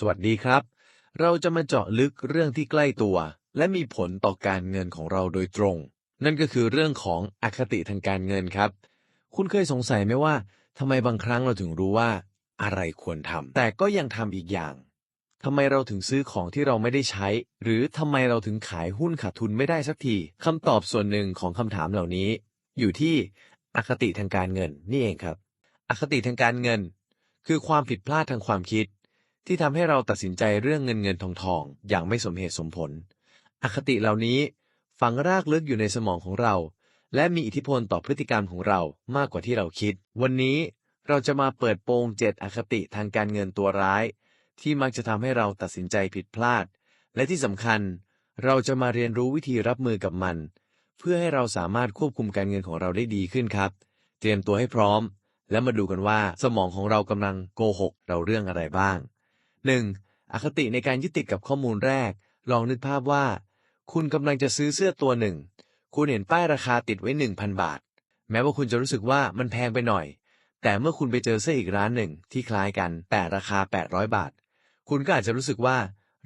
สวัสดีครับ เราจะมาเจาะลึกเรื่องที่ใกล้ตัว และมีผลต่อการเงินของเราโดยตรง นั่นก็คือเรื่องของอคติทางการเงินครับ คุณเคยสงสัยไหมว่าทำไมบางครั้งเราถึงรู้ว่า อะไรควรทำแต่ก็ยังทำอีกอย่างทำไมเราถึงซื้อของที่เราไม่ได้ใช้ หรือทำไมเราถึงขายหุ้นขาดทุนไม่ได้สักทีคำตอบส่วนหนึ่งของคำถามเหล่านี้ อยู่ที่อคติทางการเงินนี่เองครับ อคติทางการเงิน คือความผิดพลาดทางความคิด ที่ทำให้เราตัดสินใจเรื่องเงินเงินทองทองอย่างไม่สมเหตุสมผล อคติเหล่านี้ฝังรากลึกอยู่ในสมองของเรา และมีอิทธิพลต่อพฤติกรรมของเรามากกว่าที่เราคิด วันนี้เราจะมาเปิดโปงเจ็ดอคติทางการเงินตัวร้าย ที่มักจะทำให้เราตัดสินใจผิดพลาด และที่สำคัญ เราจะมาเรียนรู้วิธีรับมือกับมัน เพื่อให้เราสามารถควบคุมการเงินของเราได้ดีขึ้นครับ เตรียมตัวให้พร้อม แล้วมาดูกันว่าสมองของเรากำลังโกหกเราเรื่องอะไรบ้าง 1. อคติในการยึดติดกับข้อมูลแรก ลองนึกภาพว่า คุณกำลังจะซื้อเสื้อตัวหนึ่ง คุณเห็นป้ายราคาติดไว้ 1,000 บาท แม้ว่าคุณจะรู้สึกว่ามันแพงไปหน่อย แต่เมื่อคุณไปเจอเสื้ออีกร้านหนึ่งที่คล้ายกันแต่ราคา 800 บาท คุณก็อาจจะรู้สึกว่า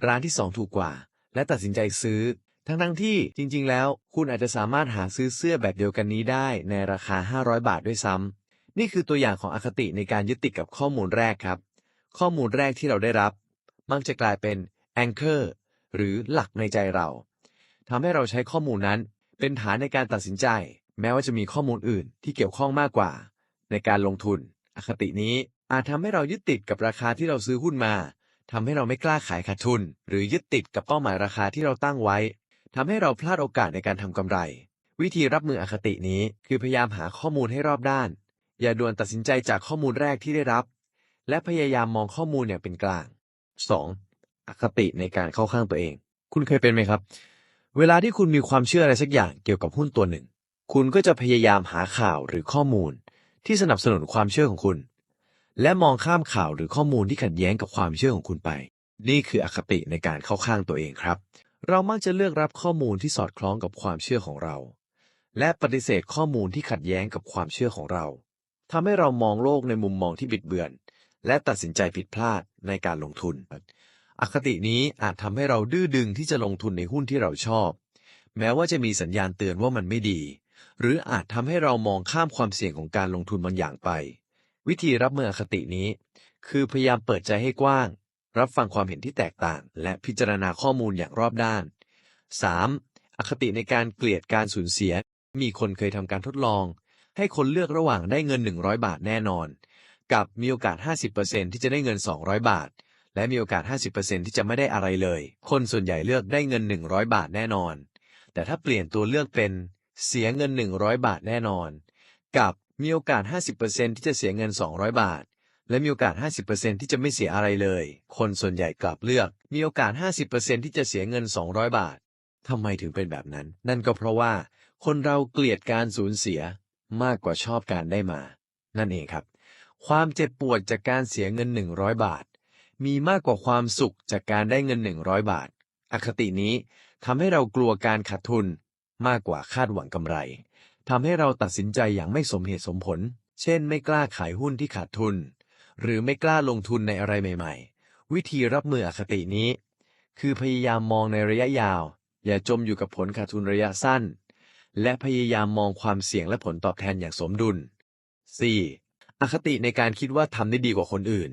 ร้านที่สองถูกกว่า และตัดสินใจซื้อ ทั้งๆที่จริง ๆ แล้ว คุณอาจจะสามารถหาซื้อเสื้อแบบเดียวกันนี้ได้ในราคา 500 บาทด้วยซ้ำนี่คือตัวอย่างของอคติในการยึดติดกับข้อมูลแรกครับ ข้อมูลแรกที่เราได้รับ มักจะกลายเป็น anchor หรือหลักในใจเราทำให้เราใช้ข้อมูลนั้น เป็นฐานในการตัดสินใจ แม้ว่าจะมีข้อมูลอื่นที่เกี่ยวข้องมากกว่า ในการลงทุน อคตินี้อาจทำให้เรายึดติดกับราคาที่เราซื้อหุ้นมาทำให้เราไม่กล้าขายขาดทุน หรือยึดติดกับเป้าหมายราคาที่เราตั้งไว้ทำให้เราพลาดโอกาสในการทำกำไร วิธีรับมืออคตินี้คือพยายามหาข้อมูลให้รอบด้าน อย่าด่วนตัดสินใจจากข้อมูลแรกที่ได้รับ และพยายามมองข้อมูลอย่างเป็นกลาง 2. อคติในการเข้าข้างตัวเอง คุณเคยเป็นไหมครับ เวลาที่คุณมีความเชื่ออะไรสักอย่างเกี่ยวกับหุ้นตัวหนึ่ง คุณก็จะพยายามหาข่าวหรือข้อมูล ที่สนับสนุนความเชื่อของคุณ และมองข้ามข่าวหรือข้อมูลที่ขัดแย้งกับความเชื่อของคุณไป นี่คืออคติในการเข้าข้างตัวเองครับ เรามักจะเลือกรับข้อมูลที่สอดคล้องกับความเชื่อของเรา และปฏิเสธข้อมูลที่ขัดแย้งกับความเชื่อของเราทำให้เรามองโลกในมุมมองที่บิดเบือน และตัดสินใจผิดพลาดในการลงทุน อคตินี้อาจทำให้เราดื้อดึงที่จะลงทุนในหุ้นที่เราชอบ แม้ว่าจะมีสัญญาณเตือนว่ามันไม่ดี หรืออาจทำให้เรามองข้ามความเสี่ยงของการลงทุนบางอย่างไป วิธีรับมืออคตินี้ คือพยายามเปิดใจให้กว้าง รับฟังความเห็นที่แตกต่าง และพิจารณาข้อมูลอย่างรอบด้าน 3. อคติในการเกลียดการสูญเสีย มีคนเคยทำการทดลอง ให้คนเลือกระหว่างได้เงิน 100 บาทแน่นอน กับมีโอกาส 50%ที่จะได้เงิน 200 บาท และมีโอกาส 50%ที่จะไม่ได้อะไรเลย คนส่วนใหญ่เลือกได้เงิน 100 บาทแน่นอน แต่ถ้าเปลี่ยนตัวเลือกเป็นเสียเงิน 100 บาทแน่นอน กับมีโอกาส 50%ที่จะเสียเงิน 200 บาท และมีโอกาส 50%ที่จะไม่เสียอะไรเลย คนส่วนใหญ่กลับเลือก มีโอกาส 50%ที่จะเสียเงิน 200 บาททำไมถึงเป็นแบบนั้น นั่นก็เพราะว่า คนเราเกลียดการสูญเสียมากกว่าชอบการได้มา นั่นเองครับ ความเจ็บปวดจากการเสียเงิน 100 บาท มีมากกว่าความสุขจากการได้เงิน 100 บาท อคตินี้ทำให้เรากลัวการขาดทุน มากกว่าคาดหวังกำไรทำให้เราตัดสินใจอย่างไม่สมเหตุสมผล เช่น ไม่กล้าขายหุ้นที่ขาดทุน หรือไม่กล้าลงทุนในอะไรใหม่ ๆ วิธีรับมืออคตินี้ คือพยายามมองในระยะยาว อย่าจมอยู่กับผลขาดทุนระยะสั้น และพยายามมองความเสี่ยงและผลตอบแทนอย่างสมดุล 4. อคติในการคิดว่าทำได้ดีกว่าคนอื่น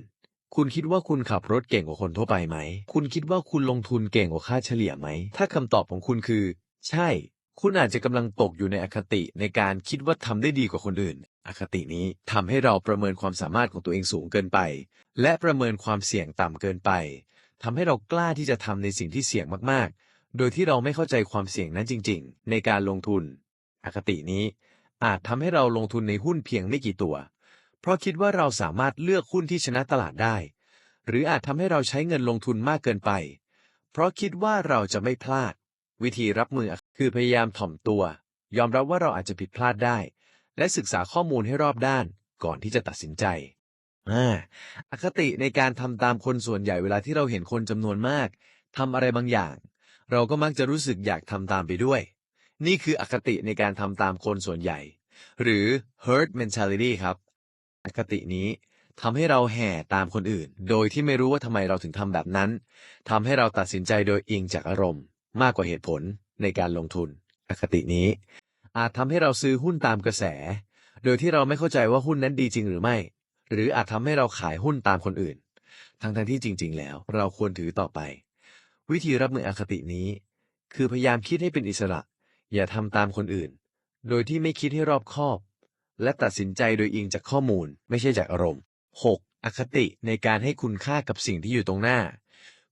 คุณคิดว่าคุณขับรถเก่งกว่าคนทั่วไปไหม คุณคิดว่าคุณลงทุนเก่งกว่าค่าเฉลี่ยไหม ถ้าคำตอบของคุณคือ ใช่ คุณอาจจะกำลังตกอยู่ในอคติในการคิดว่าทำได้ดีกว่าคนอื่น อคตินี้ทำให้เราประเมินความสามารถของตัวเองสูงเกินไป และประเมินความเสี่ยงต่ำเกินไปทำให้เรากล้าที่จะทำในสิ่งที่เสี่ยงมากๆ โดยที่เราไม่เข้าใจความเสี่ยงนั้นจริง ๆ ในการลงทุน อคตินี้อาจทำให้เราลงทุนในหุ้นเพียงไม่กี่ตัว เพราะคิดว่าเราสามารถเลือกหุ้นที่ชนะตลาดได้ หรืออาจทำให้เราใช้เงินลงทุนมากเกินไป เพราะคิดว่าเราจะไม่พลาด วิธีรับมือคือพยายามถ่อมตัว ยอมรับว่าเราอาจจะผิดพลาดได้ และศึกษาข้อมูลให้รอบด้าน ก่อนที่จะตัดสินใจอาอคติในการทำตามคนส่วนใหญ่เวลาที่เราเห็นคนจำนวนมากทำอะไรบางอย่าง เราก็มักจะรู้สึกอยากทำตามไปด้วย นี่คืออคติในการทำตามคนส่วนใหญ่ หรือ herd mentality ครับ คตินี้ทำให้เราแห่ตามคนอื่น โดยที่ไม่รู้ว่าทำไมเราถึงทำแบบนั้นทำให้เราตัดสินใจโดยอิงจากอารมณ์ มากกว่าเหตุผลในการลงทุน อคตินี้ อาจทำให้เราซื้อหุ้นตามกระแส โดยที่เราไม่เข้าใจว่าหุ้นนั้นดีจริงหรือไม่ หรืออาจทำให้เราขายหุ้นตามคนอื่น ทั้งทที่จริง ๆ แล้ว เราควรถือต่อไป วิธีรับมืออคตินี้ คือพยายามคิดให้เป็นอิสระ อย่าทำตามคนอื่น โดยที่ไม่คิดให้รอบคอบ และตัดสินใจโดยอิงจากข้อมูล ไม่ใช่จากอารมณ์ 6. อคติในการให้คุณค่ากับสิ่งที่อยู่ตรงหน้า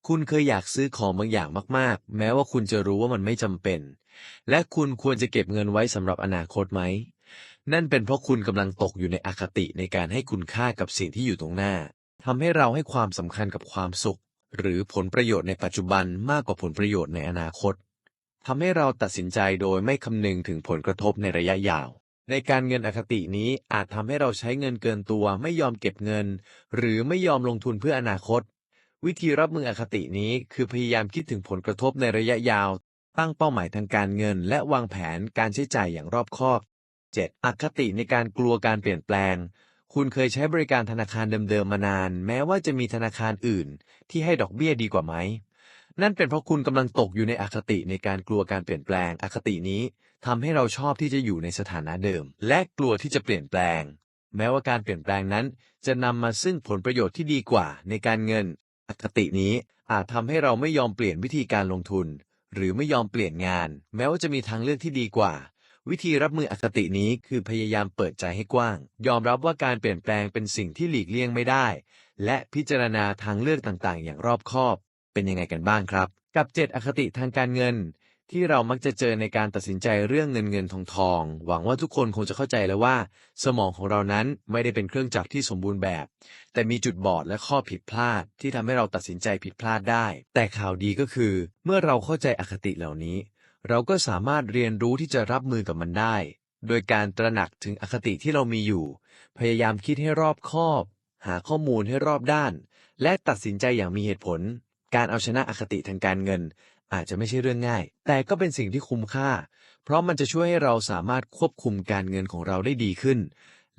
คุณเคยอยากซื้อของบางอย่างมากๆ แม้ว่าคุณจะรู้ว่ามันไม่จำเป็น และคุณควรจะเก็บเงินไว้สำหรับอนาคตไหม นั่นเป็นเพราะคุณกำลังตกอยู่ในอคติในการให้คุณค่ากับสิ่งที่อยู่ตรงหน้าทำให้เราให้ความสำคัญกับความสุข หรือผลประโยชน์ในปัจจุบันมากกว่าผลประโยชน์ในอนาคตทำให้เราตัดสินใจโดยไม่คำนึงถึงผลกระทบในระยะยาว ในการเงินอคตินี้อาจทำให้เราใช้เงินเกินตัวไม่ยอมเก็บเงิน หรือไม่ยอมลงทุนเพื่ออนาคต วิธีรับมืออคตินี้คือพยายามคิดถึงผลกระทบในระยะยาว ตั้งเป้าหมายทางการเงิน และวางแผนการใช้จ่ายอย่างรอบคอบ 7. อคติในการกลัวการเปลี่ยนแปลง คุณเคยใช้บริการธนาคารเดิมๆมานาน แม้ว่าจะมีธนาคารอื่น ที่ให้ดอกเบี้ยดีกว่าไหมนั่นเป็นเพราะคุณกำลังตกอยู่ในอคติในการกลัวการเปลี่ยนแปลงอคตินี้ ทำให้เราชอบที่จะอยู่ในสถานะเดิม และกลัวที่จะเปลี่ยนแปลง แม้ว่าการเปลี่ยนแปลงนั้น จะนำมาซึ่งผลประโยชน์ที่ดีกว่าในการเงินอคตินี้อาจทำให้เราไม่ยอมเปลี่ยนวิธีการลงทุน หรือไม่ยอมเปลี่ยนงาน แม้ว่าจะมีทางเลือกที่ดีกว่า วิธีรับมืออคตินี้คือพยายามเปิดใจให้กว้าง ยอมรับว่าการเปลี่ยนแปลงเป็นสิ่งที่หลีกเลี่ยงไม่ได้ และพิจารณาทางเลือกต่างๆ อย่างรอบคอบ เป็นยังไงกันบ้างครับ กับ 7 อคติทางการเงิน ที่เรามักจะเจอในการตัดสินใจเรื่องเงินเงินทองทอง หวังว่าทุกคนคงจะเข้าใจแล้วว่า สมองของเรานั้นไม่ได้เป็นเครื่องจักรที่สมบูรณ์แบบ แต่มีจุดบอดและข้อผิดพลาด ที่ทำให้เราตัดสินใจผิดพลาดได้ แต่ข่าวดีก็คือ เมื่อเราเข้าใจอคติเหล่านี้ เราก็สามารถเรียนรู้ที่จะรับมือกับมันได้ โดยการตระหนักถึงอคติที่เรามีอยู่ พยายามคิดให้รอบคอบ หาข้อมูลให้รอบด้าน และตัดสินใจอย่างมีเหตุผล การเอาชนะอคติทางการเงิน อาจจะไม่ใช่เรื่องง่าย แต่ก็เป็นสิ่งที่คุ้มค่า เพราะมันจะช่วยให้เราสามารถควบคุมการเงินของเราได้ดีขึ้น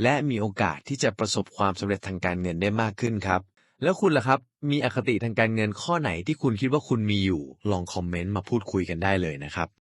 และมีโอกาสที่จะประสบความสำเร็จทางการเงินได้มากขึ้นครับ แล้วคุณล่ะครับ มีอคติทางการเงินข้อไหนที่คุณคิดว่าคุณมีอยู่ ลองคอมเมนต์มาพูดคุยกันได้เลยนะครับ